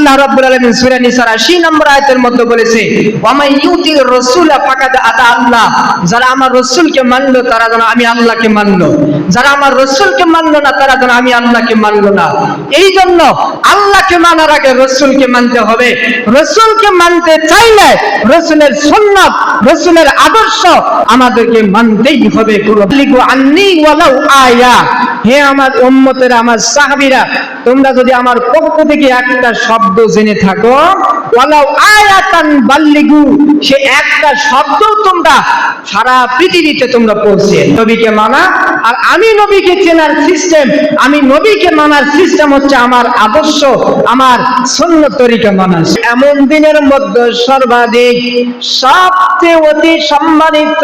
আল্লাহ রাব্বুল আলামিন সূরা নিসার 80 নম্বর আয়াতের মধ্যে বলেছে ওয়ামাই ইউতির রাসূলা ফাকাদ আতা আল্লাহ। যারা আমার রাসূলকে মানলো, তারা যেন আমি আল্লাহকে মানলো। যারা আমার রাসূলকে মানলো না, তারা যেন আমি আল্লাহকে মানলো না। এই জন্য আল্লাহকে মানার আগে রাসূলকে মানতে হবে। রাসূলকে মানতে চাইলে রাসূলের সুন্নাত, রাসূলের আদর্শ আমাদেরকে মানতেই হবে। লিগু আন্নি ওয়ালাউ আয়া। হে আমার উম্মতের, আমার সাহাবীরা, তোমরা যদি আমার পক্ষ থেকে একটা শব্দ জেনে থাকো। ওয়ালাউ আয়াতান বাল্লিগু, সে একটা শব্দ তোমরা সারা পৃথিবীতে তোমরা পৌঁছে নবীকে মানা, আর আমি নবীকে চেনার সিস্টেম আমি নবীকে মানার সিস্টেম হচ্ছে আমার আদর্শ, আমার সন্ন তরিকা মানা। এমন দিনের মধ্যে সর্বাধিক, সবচেয়ে অতি সম্মানিত,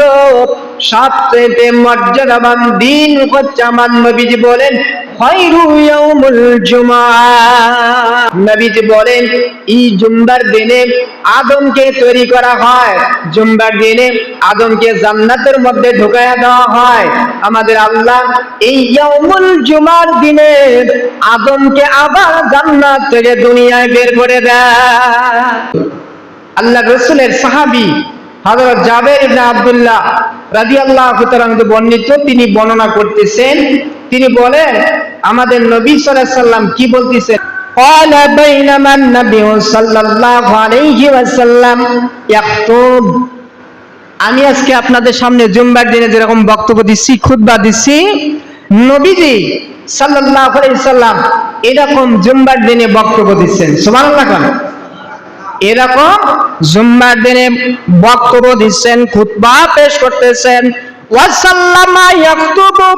সবচেয়ে মর্যাদাবান দিন হচ্ছে আমার নবীজি বলেন নবীজি বলেন, এই জুম্বার দিনে আদমকে তৈরি করা হয়। জুম্বার দিনে আদমকে জান্নাতের মধ্যে ঢুকায়া দেওয়া হয়। আমাদের আল্লাহ এই ইয়াউমুল জুমার দিনে আদমকে আবার জান্নাত থেকে দুনিয়ায় বের করে দেয়। আল্লাহ রসুলের সাহাবি হযরত জাবের ইবনে আব্দুল্লাহ রাদিয়াল্লাহু তাআলা বর্ণিত তিনি বর্ণনা করতেছেন। তিনি বলেন আমাদের নবী সাল্লাল্লাহু আলাইহি সাল্লাম কি বলতেছেন قال بينما النبي صلى الله عليه وسلم يخطب আমি আজকে আপনাদের সামনে জুম্বার দিনে যেরকম বক্তব্য দিচ্ছি খুতবা দিচ্ছি নবীজি সাল্লাল্লাহু আলাইহি সাল্লাম এরকম জুম্বার দিনে বক্তব্য দিচ্ছেন সুবহানাল্লাহ কেন এরকম জুম্মার দিনে বক্তব্য দিচ্ছেন খুতবা পেশ করতেছেন ওয়াসাল্লামা ইয়াকতুবু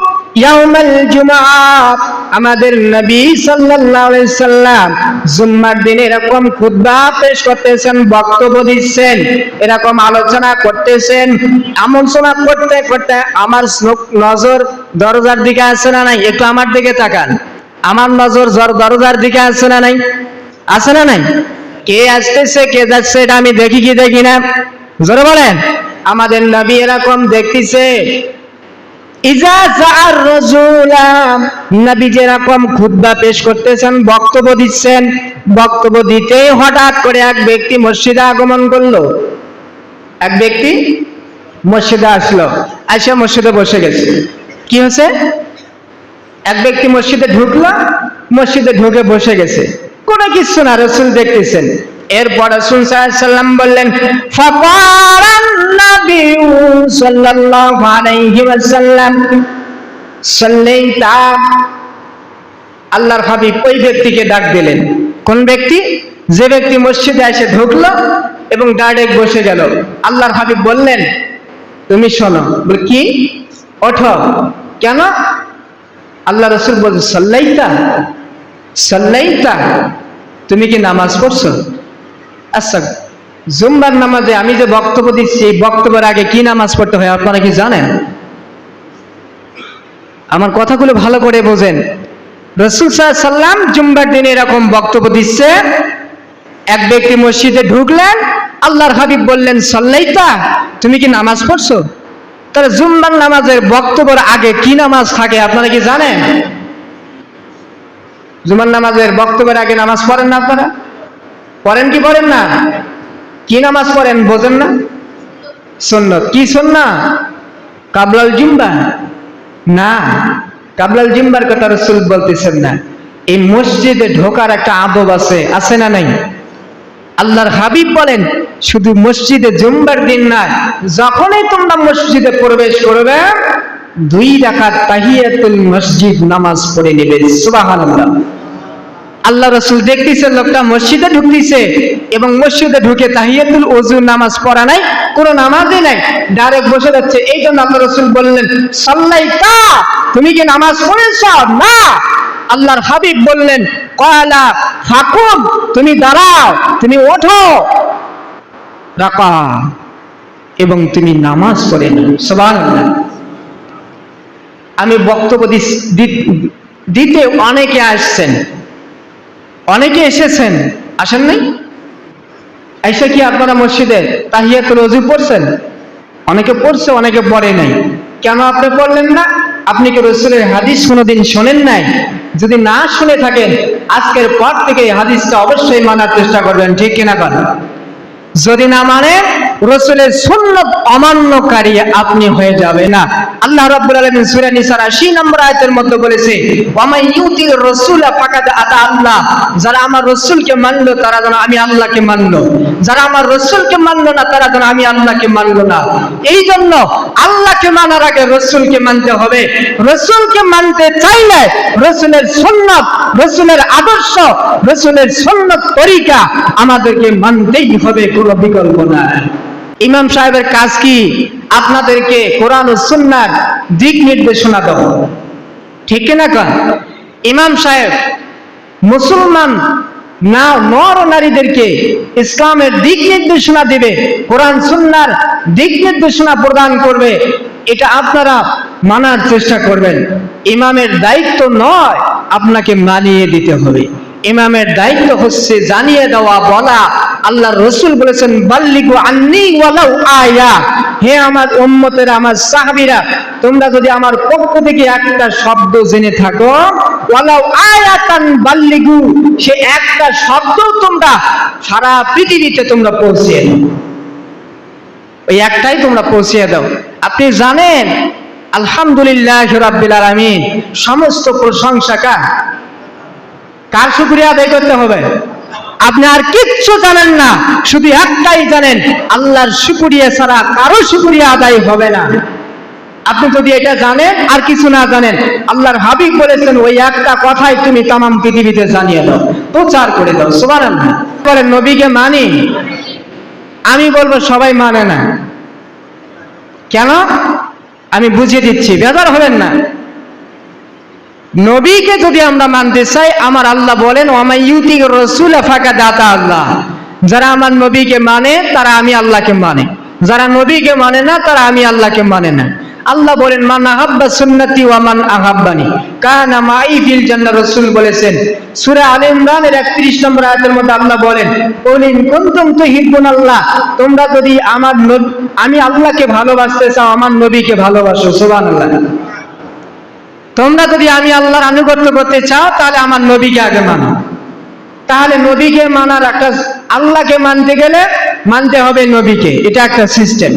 আমাদের নবী সাল্লাম জুম্মার দিনে এরকম খুতবা পেশ করতেছেন, বক্তব্য দিচ্ছেন, এরকম আলোচনা করতেছেন আলোচনা করতে করতে আমার নজর দরজার দিকে আছে না নাই? একটু আমার দিকে তাকান। আমার নজর জর- দরজার দিকে আছে না নাই? আছে না নাই? কে আসতেছে, কে যাচ্ছে, এটা আমি দেখি কি দেখি না? জোরে বলেন। আমাদের নবী এরকম দেখতেছে। বক্তব্য দিচ্ছেন, বক্তব্য দিতেই হঠাৎ করে এক ব্যক্তি আগমন করল। এক ব্যক্তি আসলো মসজিদে বসে গেছে। কি হয়েছে? এক ব্যক্তি মসজিদে ঢুকলো, মসজিদে ঢুকে বসে গেছে। কোনো কিছু না, রসুল দেখতেছেন। এরপর রসুল সাল্লাম বললেন আল্লাহর হাবিব ওই ব্যক্তিকে ডাক দিলেন। কোন ব্যক্তি? যে ব্যক্তি মসজিদে এসে ঢুকলো এবং ডাইরেক্ট বসে গেল। আল্লাহর হাবিব বললেন, তুমি শোনো। কি? ওঠো। কেন? আল্লাহ রসুল বলছে সাল্লাইতা সাল্লাইতা তুমি কি নামাজ পড়ছো? আচ্ছা জুম্বার নামাজে আমি যে বক্তব্য দিচ্ছি বক্তব্যের আগে কি নামাজ পড়তে হয় আপনারা কি জানেন? আমার কথাগুলো ভালো করে বোঝেন। রসুল সাল্লাম জুম্বার দিনে এরকম বক্তব্য দিচ্ছে, এক ব্যক্তি মসজিদে ঢুকলেন, আল্লাহর হাবিব বললেন, সাল্লাইতা, তুমি কি নামাজ পড়ছো? তাহলে জুম্বার নামাজের বক্তব্যের আগে কি নামাজ থাকে আপনারা কি জানেন? জুমার নামাজের বক্তব্যের আগে নামাজ পড়েন না আপনারা? পড়েন কি পড়েন না? কি নামাজ পড়েন বোঝেন না? সুন্নত। কি সুন্না? কাবলাল জিম্বা? না। কাবলাল জিম্বার কথা রসুল বলতেছেন না। এই মসজিদে ঢোকার একটা আদব আছে আছে না নাই? আল্লাহর হাবিব বলেন, শুধু মসজিদে জুম্বার দিন না, যখনই তোমরা মসজিদে প্রবেশ করবে, দুই রাকাত তাহিয়াতুল মসজিদ নামাজ পড়ে নেবে। সুবহানাল্লাহ। আল্লাহ রসুল দেখতেছে, লোকটা মসজিদে ঢুকতেছে এবং মসজিদে ঢুকে তাহিয়াতুল ওযু নামাজ পড়া নাই, কোনো নামাজই নাই, ডাইরেক্ট বসে যাচ্ছে। এই জন্য আল্লাহ রসুল বললেন সাল্লাইতা তুমি কি নামাজ পড়েছ? না। আল্লাহর হাবিব বললেন, কয়লা ফাকুম, তুমি দাঁড়াও, তুমি ওঠো। রাকা, এবং তুমি নামাজ পড়ে নাও। সুবহানাল্লাহ। আমি বক্তব্য দিতে অনেকে আসছেন। অনেকে এসেছেন, আসেন নাই? এসে কি আপনারা মসজিদে তাহিয়াতুল রজু পড়ছেন? অনেকে পড়ছে, অনেকে পড়ে নাই। কেন আপনি পড়লেন না? আপনি কি রসুলের হাদিস কোনোদিন শোনেন নাই? যদি না শুনে থাকেন, আজকের পর থেকে হাদিসটা অবশ্যই মানার চেষ্টা করবেন, ঠিক কিনা কথা? যদি না মানে রসুলের সুন্নত অমান্যকারী আপনি হয়ে যাবে না। আল্লাহ রাব্বুল আলামিন সূরা নিসার 80 নম্বর আয়াতের মধ্যে বলেছে ওয়ামাই ইউতির রাসূল ফাকাদ আতা আল্লাহ। যারা আমার রসুলকে মানলো, তারা যেন আমি আল্লাহকে মানলো। যারা আমার রাসূলকে মানলো না, তারা যেন আমি আল্লাহকে মানলো না। এই জন্য আল্লাহকে মানার আগে রাসূলকে মানতে হবে। রাসূলকে মানতে চাইলে রাসূলের সুন্নাত, রাসূলের আদর্শ, রাসূলের সুন্নাত তরিকা আমাদেরকে মানতেই হবে, কোনো বিকল্প নাই। ইমাম সাহেবের কাজ কি? আপনাদেরকে কোরআন ও সুন্নার দিক নির্দেশনা দেওয়া ঠিক কিনা কন? ইমাম সাহেব, মুসলমান না নর নারীদেরকে ইসলামের দিক নির্দেশনা দিবে, কোরআন সুন্নার দিক নির্দেশনা প্রদান করবে, এটা আপনারা মানার চেষ্টা করবেন। ইমামের দায়িত্ব নয়, আপনাকে মানিয়ে দিতে হবে। ইমামের দায়িত্ব হচ্ছে জানিয়ে দেওয়া, বলা আল্লাহ রসুল বলেছেন, বাল্লিগু আন্নি ওয়ালাউ আয়া। হে আমার উম্মতের, আমার সাহাবীরা, তোমরা যদি আমার পক্ষ থেকে একটা শব্দ জেনে থাকো, ওয়ালাউ আয়াতান বাল্লিগু, সে একটা শব্দ তোমরা সারা পৃথিবীতে তোমরা পৌঁছে দাও। ওই একটাই তোমরা পৌঁছিয়ে দাও। আপনি জানেন, আলহামদুলিল্লাহ রাব্বিল আলামিন, সমস্ত প্রশংসা কার? কার শুকরিয়া আদায় করতে হবে? আপনি আর কিচ্ছু জানেন না, শুধু একটাই জানেন, আল্লাহর শুকরিয়া ছাড়া কারও শুকরিয়া আদায় হবে না। আপনি যদি এটা জানেন আর কিছু না জানেন, আল্লাহর হাবিব বলেছেন, ওই একটা কথাই তুমি তামাম পৃথিবীতে জানিয়ে দাও, প্রচার করে দাও সুবান করে নবীকে মানি। আমি বলব, সবাই মানে না। কেন? আমি বুঝিয়ে দিচ্ছি, বেজার হবেন না। নবীকে যদি আমরা মানতে চাই, আমার আল্লাহ বলেন ওমাই ইউতি রসুল ফাঁকা দাতা আল্লাহ। যারা আমার নবীকে মানে তারা আমি আল্লাহকে মানে। যারা নবীকে মানে না, তারা আমি আল্লাহকে মানে না। আল্লাহ বলেন, মান আহাব্বা সুন্নতি ওয়া মান আহাব্বানি। কানা মাই ফিল জান্নাহ, রাসূল বলেছেন, সূরা আলে ইমরানের 31 নম্বর আয়াতের মধ্যে আল্লাহ বলেন কুলিন কুনতুম তুহিব্বুন আল্লাহ। তোমরা যদি আমার আমি আল্লাহকে ভালোবাসতে চাও, আমার নবীকে ভালোবাসো, সুবহানাল্লাহ। তোমরা যদি আমি আল্লাহর আনুগত্য করতে চাও, তাহলে আমার নবীকে আগে মানো। তাহলে নবীকে মানার একটা আল্লাহকে মানতে গেলে মানতে হবে নবীকে। এটা একটা সিস্টেম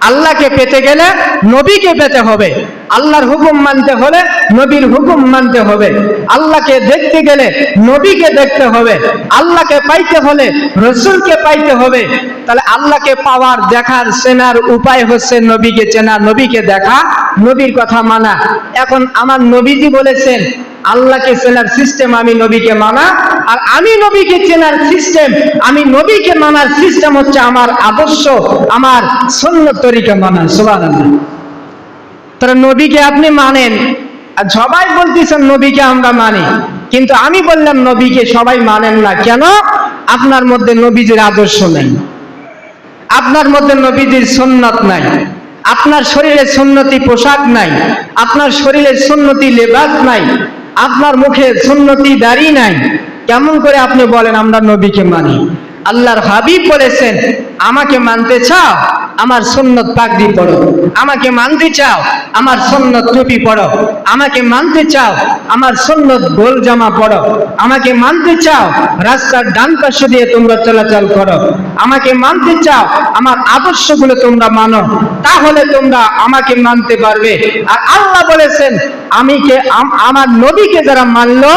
আল্লাহকে পেতে গেলে নবীকে পেতে হবে। আল্লাহর হুকুম মানতে হলে নবীর হুকুম মানতে হবে। আল্লাহকে দেখতে গেলে নবীকে দেখতে হবে। আল্লাহকে পাইতে হলে রসুলকে পাইতে হবে। তাহলে আল্লাহকে পাওয়ার দেখার, চেনার উপায় হচ্ছে নবীকে চেনা, নবীকে দেখা, নবীর কথা মানা। এখন আমার নবীজি বলেছেন আল্লাহকে চেনার সিস্টেম আমি নবীকে মানা, আর আমি নবীকে চেনার সিস্টেম আমি নবীকে মানার সিস্টেম হচ্ছে আমার আদর্শ, আমার সন্ন্য তরিকা মানা সোবান তারা নবীকে আপনি মানেন, আর সবাই বলতেছেন নবীকে আমরা মানি, কিন্তু আমি বললাম নবীকে সবাই মানেন না, কেন? আপনার মধ্যে নবীজির আদর্শ নেই, আপনার মধ্যে নবীজির সুন্নত নাই, আপনার শরীরে সুন্নতি পোশাক নাই, আপনার শরীরে সুন্নতি লেবাস নাই আপনার মুখে সুন্নতি দাড়ি নাই। কেমন করে আপনি বলেন, আমরা নবীকে মানি? আল্লাহর হাবিব বলেছেন, আমাকে মানতে চাও? আমার সুন্নত পাগড়ি পড়ো আমাকে মানতে চাও, আমার সুন্নত টুপি পড়ো আমাকে মানতে চাও, আমার সুন্নত গোল জামা পড়ো আমাকে মানতে চাও, রাস্তার ডান পাশে দিয়ে তোমরা চলাচল করো। আমাকে মানতে চাও, আমার আদর্শগুলো তোমরা মানো। তাহলে তোমরা আমাকে মানতে পারবে। আর আল্লাহ বলেছেন, আমি কে, আম- আমার নবীকে যারা মানলো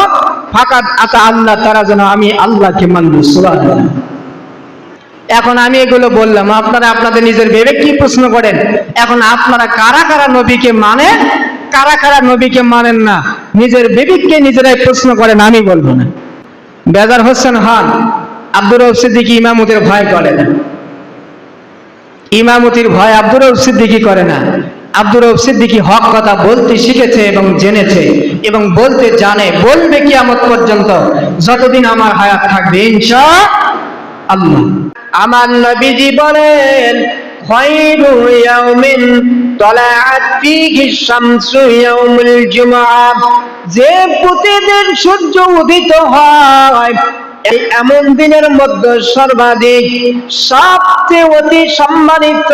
ফাকাত আতা আল্লাহ, তারা যেন আমি আল্লাহকে মানলো সুবহানাল্লাহ। এখন আমি এগুলো বললাম, আপনারা আপনাদের নিজের বিবেক কি প্রশ্ন করেন? এখন আপনারা কারা কারা নবীকে মানে কারা কারা নবীকে মানেন না? নিজের বিবেককে নিজেরাই প্রশ্ন করেন, আমি বলব না। বেজার হোসেন হন আব্দুর রৌফ সিদ্দিকি ইমামতির ভয় করে না। ইমামতির ভয় আব্দুর রৌফ সিদ্দিকি করে না। আব্দুর রৌফ সিদ্দিকি হক কথা বলতে শিখেছে এবং জেনেছে এবং বলতে জানে, বলবে কিয়ামত পর্যন্ত। যতদিন আমার হায়াত থাকবে, ইনশা আল্লাহ। আমার নবীজি বলেন যে প্রতিদিন সূর্য উদিত হয়, এই এমন দিনের মধ্যে সর্বাধিক, সবচেয়ে অতি সম্মানিত,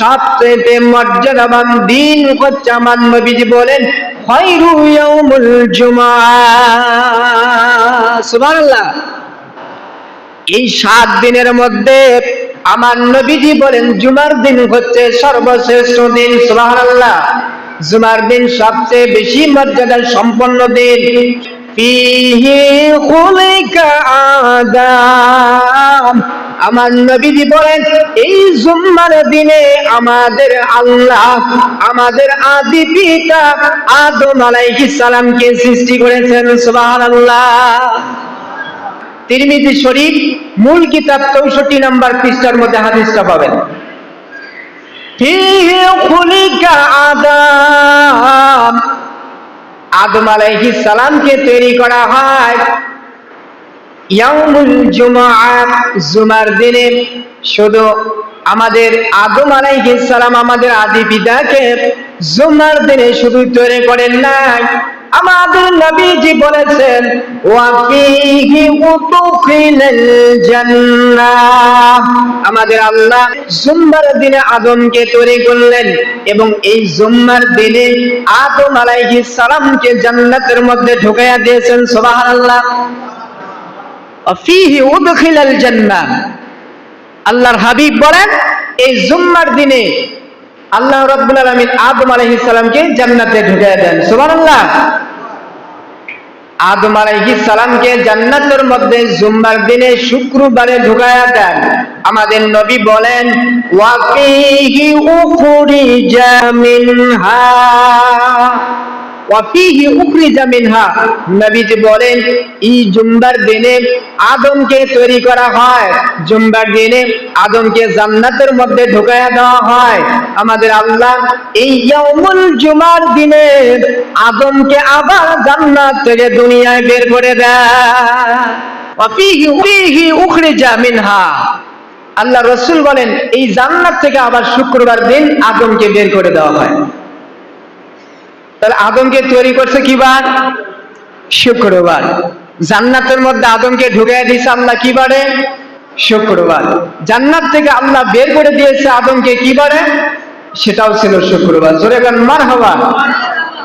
সবচেয়ে মর্যাদাবান দিন হচ্ছে আমার নবীজি বলেন খয়রু ইয়াউমুল জুমআ। সুবহানাল্লাহ। এই সাত দিনের মধ্যে আমার নবীজি বলেন, জুমার দিন হচ্ছে সর্বশ্রেষ্ঠ দিন, সুবহানাল্লাহ। জুমার দিন সবচেয়ে বেশি মর্যাদার সম্পন্ন দিন। আমার নবীজি বলেন, এই জুম্মার দিনে আমাদের আল্লাহ, আমাদের আদি পিতা আদম আলাইহিস সালামকে সৃষ্টি করেছেন, সুবহানাল্লাহ। তিরমিজি শরীফ, মূল কিতাব চৌষট্টি নাম্বার পৃষ্ঠার মধ্যে হাদিসটা পাবেন। আদম আদম আলাইহিস সালামকে তৈরি করা হয় ইয়াউমুল জুমআ, জুমার দিনে। শুধু আমাদের আদম আলাইহিস সালাম, আমাদের আদি পিতাকে জুমার দিনে শুধু তৈরি করেন নাই। আমাদের নবীজি বলেছেন, ওয়াফিহি উদখিলাল জান্নাহ। আমাদের আল্লাহ জুম্মার দিনে আদমকে তৈরি করলেন এবং এই জুম্মার দিনে আদম আলাইহিস সালামকে জান্নাতের মধ্যে ঢুকাইয়া দিয়েছেন, সুবহানাল্লাহ। ফিহি উদখিলাল জান্নাহ। আল্লাহর হাবিব বলেন, এই জুম্মার দিনে আল্লাহ রব্বুল আলমিন আদম আলহি সালামকে জান্নাতে ঢুকে দেন। সুমান আল্লাহ আদম আলহি সালামকে জান্নাতের মধ্যে জুম্মার দিনে শুক্রবারে ঢুকায়া দেন। আমাদের নবী বলেন ওয়া উফুরি জামিন মিনহা। ওয়াফিহি উখরিজা মিনহা। নবীজি বলেন, এই জুম্বার দিনে আদমকে তৈরি করা হয়। জুম্বার দিনে আদমকে জান্নাতের মধ্যে ঢুকায়া দেওয়া হয়। আমাদের আল্লাহ এই ইয়াউমুল জুমার দিনে আদমকে আবার জান্নাত থেকে দুনিয়ায় বের করে দেয় উখরিজা মিনহা। আল্লাহ রসুল বলেন, এই জান্নাত থেকে আবার শুক্রবার দিন আদমকে বের করে দেওয়া হয়। তাহলে আদমকে তৈরি করছে কি বার? শুক্রবার। জান্নাতের মধ্যে আদমকে ঢুকাই দিয়েছে আল্লাহ কি বারে? শুক্রবার। জান্নাত থেকে আল্লাহ বের করে দিয়েছে আদমকে কি বারে? সেটাও ছিল শুক্রবার। জোরে গান মার হওয়া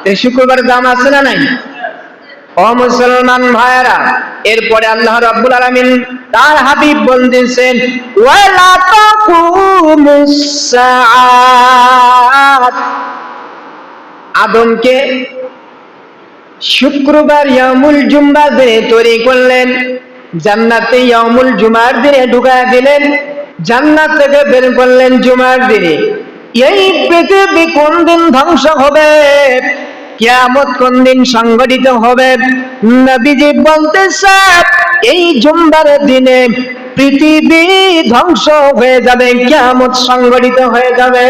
এই শুক্রবারের দাম আছে না নাই? ও মুসলমান এরপরে আল্লাহ রাব্বুল আলামিন তার হাবিব বলতেছেন, ওয়ালা তাকুমুস সাআত। আদমকে শুক্রবার ইয়ামুল জুম্বা দিনে তৈরি করলেন, জান্নাতে ইয়ামুল জুমার দিনে ঢুকা দিলেন, জান্নাত থেকে বের করলেন জুমার দিনে। এই পৃথিবী কোন দিন ধ্বংস হবে? কিয়ামত কোন দিন সংগঠিত হবে? নবীজি বলতেছে এই জুম্বার দিনে পৃথিবী ধ্বংস হয়ে যাবে, কিয়ামত সংগঠিত হয়ে যাবে।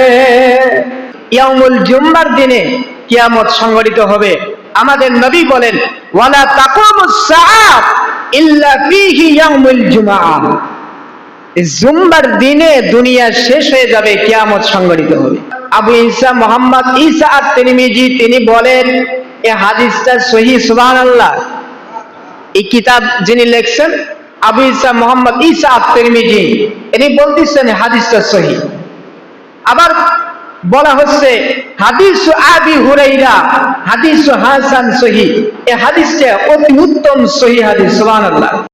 ইয়ামুল জুম্বার দিনে কিয়ামত সংগঠিত হবে। আমাদের নবী বলেন, ওয়ালা তাকুমুস সাআত ইল্লা ফীহি ইয়াউমুল জুমআ। জুম্বার দিনে দুনিয়া শেষ হয়ে যাবে, কিয়ামত সংগঠিত হবে। আবু ঈসা, মোহাম্মদ ঈসা আর তিরমিজি তিনি বলেন, এ হাদিসটা সহি সুবহানাল্লাহ। এই কিতাব যিনি লিখছেন, আবু ঈসা, মোহাম্মদ ঈসা আর তিরমিজি ইনি বলতেছেন হাদিসটা সহি আবার বলা হচ্ছে, হাদিস আবি হুরাইরা, হাদিস হাসান সহি। এ হাদিসটা অতি উত্তম সহি হাদিস, সুবহানাল্লাহ।